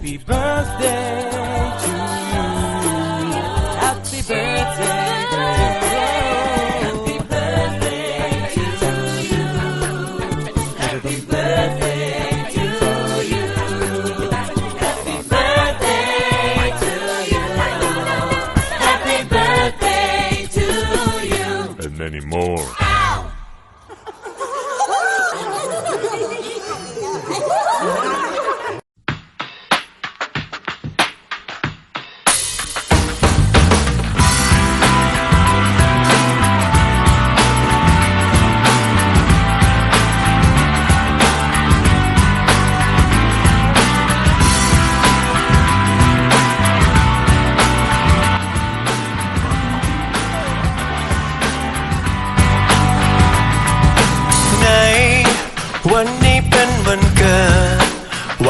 Happy birthday to you. Happy birthday. To you Happy birthday. To you Happy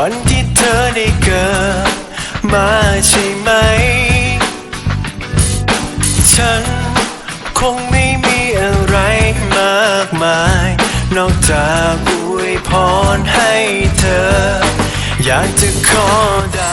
วันที่เธอได้เกิดมาใช่ไหม ฉันคงไม่มีอะไรมากมาย นอกจากอวยพรให้เธอ อยากจะขอด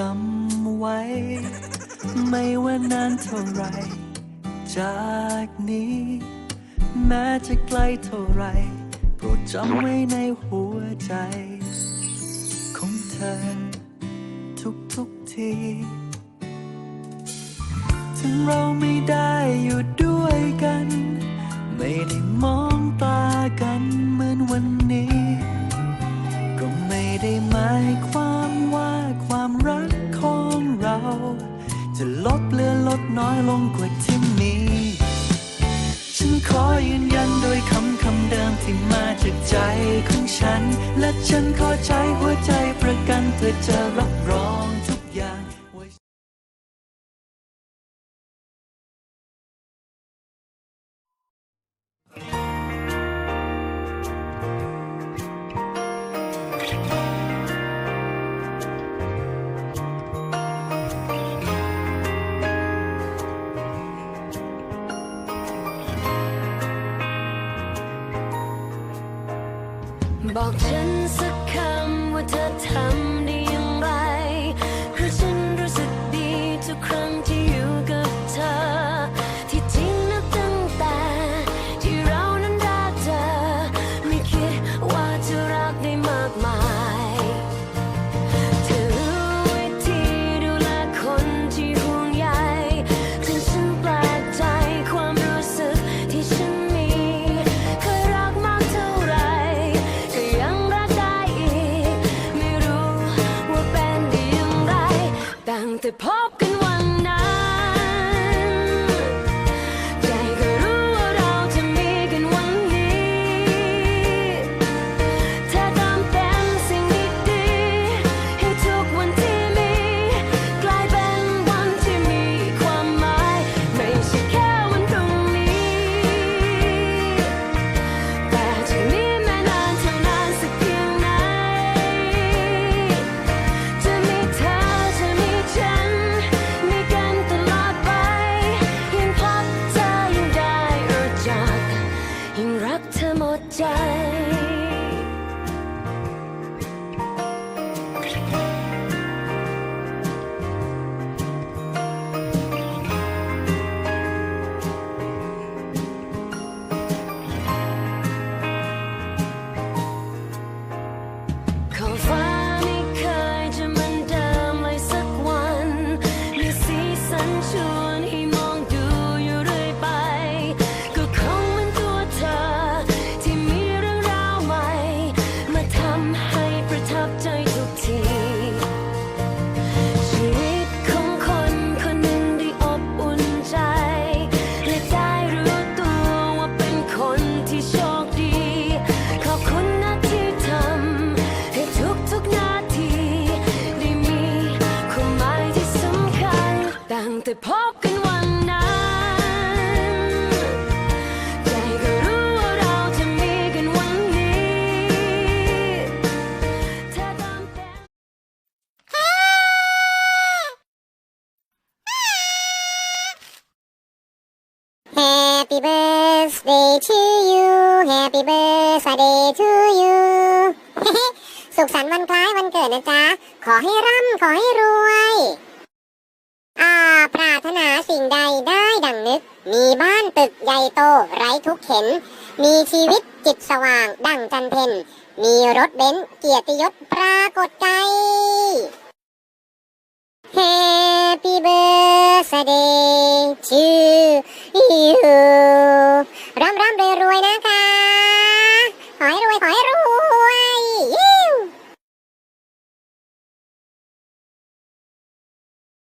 จำไว้ ไม่ว่านานเท่าไร จากนี้ แม้จะไกลเท่าไรโปรดจำไว้ในหัวใจ ของเธอ ทุกทุกๆที ถึงเราไม่ได้ ลดเลือนลดน้อยลงกว่าที่มี ฉันขอยืนยันโดยคำคำเดิมที่มาจากใจของฉัน และฉันขอใช้หัวใจประกันเพื่อจะรับรอง 前 Happy birthday to you Happy birthday to you สุขสันต์วันคล้ายวันเกิดนะจ๊ะ ขอให้ร่ำขอให้รวย อ่า ปรารถนาสิ่งใดได้ดังนึก มีบ้านตึกใหญ่โตไร้ทุกเข็น มีชีวิตจิตสว่างดั่งจันเพ็ญมีรถเบนซ์เกียรติยศปรากฏไกล Happy birthday to you. Ram Ram.